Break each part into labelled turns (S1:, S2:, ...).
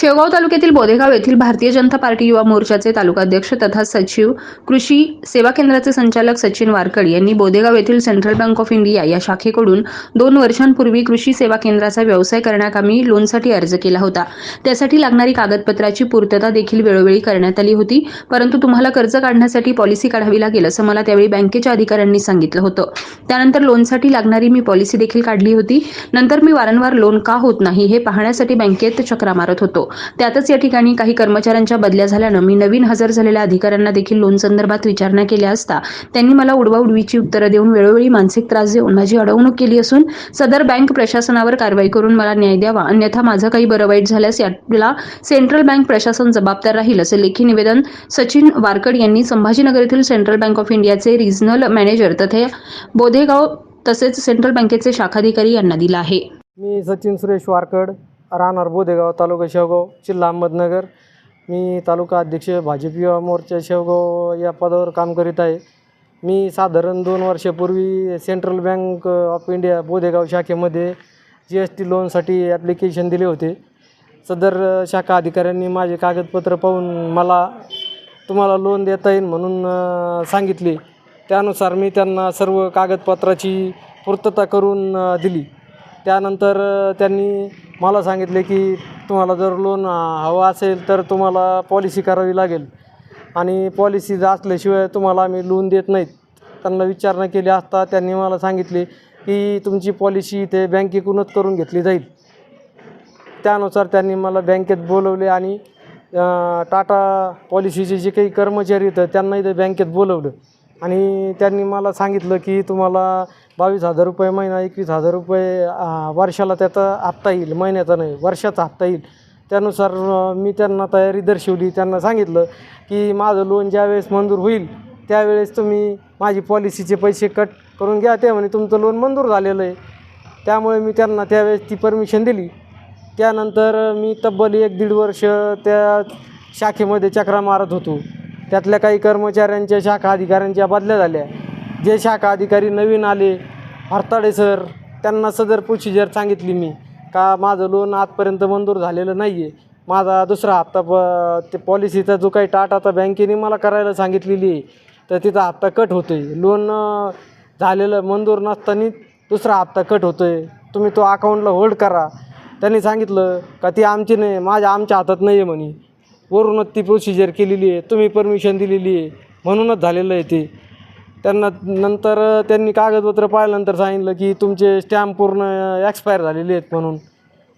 S1: शेवगाव तालुक्यातील बोदेगाव येथील भारतीय जनता पार्टी युवा मोर्चाचे तालुकाध्यक्ष तथा सचिव कृषी सेवा केंद्राचे संचालक सचिन वारकड यांनी बोदेगाव येथील सेंट्रल बँक ऑफ इंडिया या शाखेकडून दोन वर्षांपूर्वी कृषी सेवा केंद्राचा व्यवसाय करण्याकामी लोनसाठी अर्ज केला होता. त्यासाठी लागणारी कागदपत्राची पूर्तता देखील वेळोवेळी करण्यात आली होती परंतु तुम्हाला कर्ज काढण्यासाठी पॉलिसी काढावी लागेल असं मला त्यावेळी बँकेच्या अधिकाऱ्यांनी सांगितलं होतं. त्यानंतर लोनसाठी लागणारी मी पॉलिसी देखील काढली होती. नंतर मी वारंवार लोन का होत नाही हे पाहण्यासाठी बँकेत चक्रा मारत होतो. त्यातच या ठिकाणी काही कर्मचाऱ्यांच्या बदल्या झाल्यानं मी नवीन हजर झालेल्या अधिकाऱ्यांना देखील लोन संदर्भात विचारणा केल्या असता त्यांनी मला उडवाउडवीची उत्तरं देऊन वेळोवेळी मानसिक त्रास देऊन माझी अडवणूक केली असून सदर बँक प्रशासनावर कारवाई करून मला न्याय द्यावा अन्यथा माझं काही बरं वाईट झाल्यास याला सेंट्रल बँक प्रशासन जबाबदार राहील असे लेखी निवेदन सचिन वारकड यांनी संभाजीनगर येथील सेंट्रल बँक ऑफ इंडियाचे रिजनल मॅनेजर तथे बोधेगाव तसेच सेंट्रल बँकेचे शाखाधिकारी यांना दिला आहे.
S2: मी सचिन सुरेश वारकड राहणार बोदेगाव तालुका शेवगाव जिल्हा अहमदनगर. मी तालुका अध्यक्ष भाजप युवा मोर्चा शेवगाव या पदावर काम करीत आहे. मी साधारण दोन वर्षापूर्वी central bank of India Bodhegaon शाखेमध्ये G S T लोनसाठी ॲप्लिकेशन दिले होते. सदर शाखा अधिकाऱ्यांनी माझे कागदपत्र पाहून मला तुम्हाला लोन देता येईल म्हणून सांगितले. त्यानुसार मी त्यांना सर्व कागदपत्राची पूर्तता करून दिली. त्यानंतर त्यांनी मला सांगितले की तुम्हाला जर लोन हवं असेल तर तुम्हाला पॉलिसी करावी लागेल. आणि पॉलिसी जर असल्याशिवाय तुम्हाला आम्ही लोन देत नाहीत. त्यांना विचारणा केली असता त्यांनी मला सांगितले की तुमची पॉलिसी इथे बँकेकडूनच करून घेतली जाईल. त्यानुसार त्यांनी मला बँकेत बोलवले आणि टाटा पॉलिसीचे जे काही कर्मचारी होतं त्यांना इथे बँकेत बोलवलं. आणि त्यांनी मला सांगितलं की तुम्हाला बावीस हजार रुपये महिना एकवीस हजार रुपये वर्षाला त्याचा हप्ता येईल महिन्याचा नाही वर्षाचा हप्ता येईल. त्यानुसार मी त्यांना तयारी दर्शवली. त्यांना सांगितलं की माझं लोन ज्यावेळेस मंजूर होईल त्यावेळेस तुम्ही माझी पॉलिसीचे पैसे कट करून घ्या. ते म्हणे तुमचं लोन मंजूर झालेलं आहे. त्यामुळे मी त्यांना त्यावेळेस ती परमिशन दिली. त्यानंतर मी तब्बल एक दीड वर्ष त्या शाखेमध्ये चक्रा मारत होतो. त्यातल्या काही कर्मचाऱ्यांच्या शाखा अधिकाऱ्यांच्या बदल्या झाल्या. जे शाखा अधिकारी नवीन आले हरताडे सर त्यांना सदर प्रोसिजर सांगितली मी का माझं लोन आजपर्यंत मंजूर झालेलं नाही आहे माझा दुसरा हप्ता प ते पॉलिसीचा जो काही टाटाचा बँकेने मला करायला सांगितलेली आहे तर तिचा हप्ता कट होतो आहे लोन झालेलं मंजूर नसताना दुसरा हप्ता कट होतो आहे तुम्ही तो अकाउंटला होल्ड करा. त्यांनी सांगितलं का ती आमची नाही माझ्या आमच्या हातात नाही आहे म्हणे. वरूनच ती प्रोसिजर केलेली आहे. तुम्ही परमिशन दिलेली आहे. म्हणूनच झालेलं आहे ते. त्यांना नंतर त्यांनी कागदपत्र पाहिल्यानंतर सांगितलं की तुमचे स्टॅम्प पूर्ण एक्सपायर झालेले आहेत म्हणून.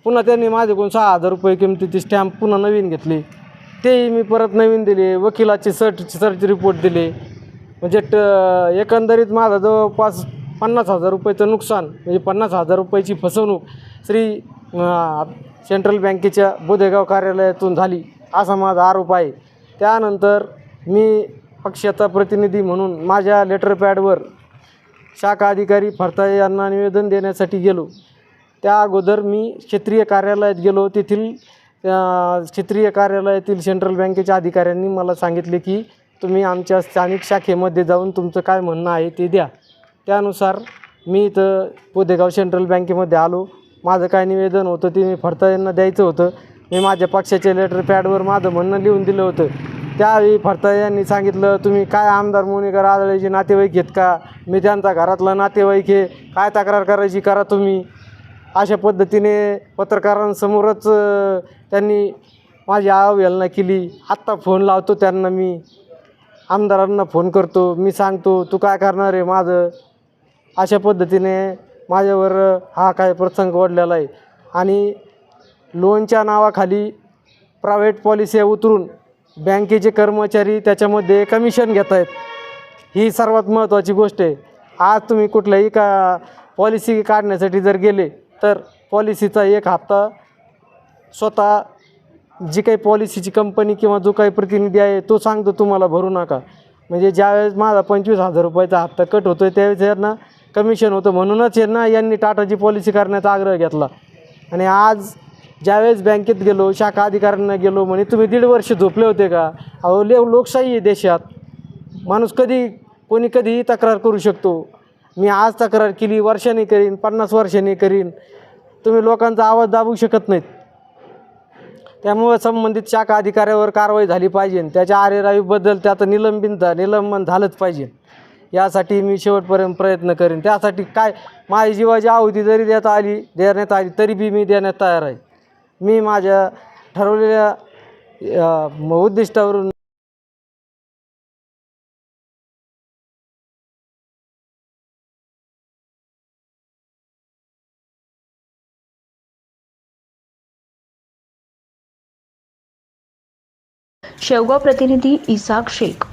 S2: पुन्हा त्यांनी माझ्याकडून सहा हजार रुपये किमतीचे स्टॅम्प पुन्हा नवीन घेतले. तेही मी परत नवीन दिले. वकिलाचे सर्ट सर्च रिपोर्ट दिले. म्हणजे ट एकंदरीत माझा जवळपास पन्नास हजार रुपयाचं नुकसान म्हणजे पन्नास हजार रुपयाची फसवणूक श्री सेंट्रल बँकेच्या बोधेगाव कार्यालयातून झाली. असा माझा आरोप आहे. त्यानंतर मी पक्षाचा प्रतिनिधी म्हणून माझ्या लेटर पॅडवर शाखा अधिकारी फरताळे यांना निवेदन देण्यासाठी गेलो. त्या अगोदर मी क्षेत्रीय कार्यालयात गेलो. तेथील क्षेत्रीय कार्यालयातील सेंट्रल बँकेच्या अधिकाऱ्यांनी मला सांगितले की तुम्ही आमच्या स्थानिक शाखेमध्ये जाऊन तुमचं काय म्हणणं आहे ते द्या. त्यानुसार मी इथं पोदेगाव सेंट्रल बँकेमध्ये आलो. माझं काय निवेदन होतं ते मी फडताळ्यांना द्यायचं होतं. मी माझ्या पक्षाच्या लेटर पॅडवर माझं म्हणणं लिहून दिलं होतं. त्यावेळी फडता यांनी सांगितलं तुम्ही काय आमदार मोनिकर आदळेचे नातेवाईक घेत का? मी त्यांचा घरातला नातेवाईक आहे. काय तक्रार करायची करा तुम्ही. अशा पद्धतीने पत्रकारांसमोरच त्यांनी माझी अवहेलना केली. आत्ता फोन लावतो त्यांना मी. आमदारांना फोन करतो. मी सांगतो तू काय करणार आहे माझं? अशा पद्धतीने माझ्यावर हा काय प्रसंग ओढलेला आहे. आणि लोनच्या नावाखाली प्रायव्हेट पॉलिसी उतरून बँकेचे कर्मचारी त्याच्यामध्ये कमिशन घेत आहेत ही सर्वात महत्त्वाची गोष्ट आहे. आज तुम्ही कुठल्याही का पॉलिसी काढण्यासाठी जर गेले तर पॉलिसीचा एक हप्ता स्वतः जी काही पॉलिसीची कंपनी किंवा जो काही प्रतिनिधी आहे तो सांगतो तुम्हाला भरू नका. म्हणजे ज्यावेळेस माझा पंचवीस हजार रुपयाचा हप्ता कट होतो आहे त्यावेळेस यांना कमिशन होतं म्हणूनच यांना यांनी टाटाची पॉलिसी करण्याचा आग्रह घेतला. आणि आज ज्यावेळेस बँकेत गेलो शाखा अधिकाऱ्यांना गेलो म्हणे तुम्ही दीड वर्ष झोपले होते का? अहो ले लोकशाही आहे देशात. माणूस कधी कोणी कधीही तक्रार करू शकतो. मी आज तक्रार केली वर्षाने करीन पन्नास वर्षाने करीन. तुम्ही लोकांचा आवाज दाबू शकत नाहीत. त्यामुळे संबंधित शाखा अधिकाऱ्यावर कारवाई झाली पाहिजे त्याच्या आरेरावीबद्दल त्याचं निलंबन झा निलंबन झालंच पाहिजे. यासाठी मी शेवटपर्यंत प्रयत्न करेन. त्यासाठी काय माझी जीवाची आहुती जरी देता आली देण्यात आली तरी बी मी देण्यात तयार आहे. मी माझ्या ठरवलेल्या उद्दिष्टावरून
S1: शेवगाव प्रतिनिधी इसाक शेख.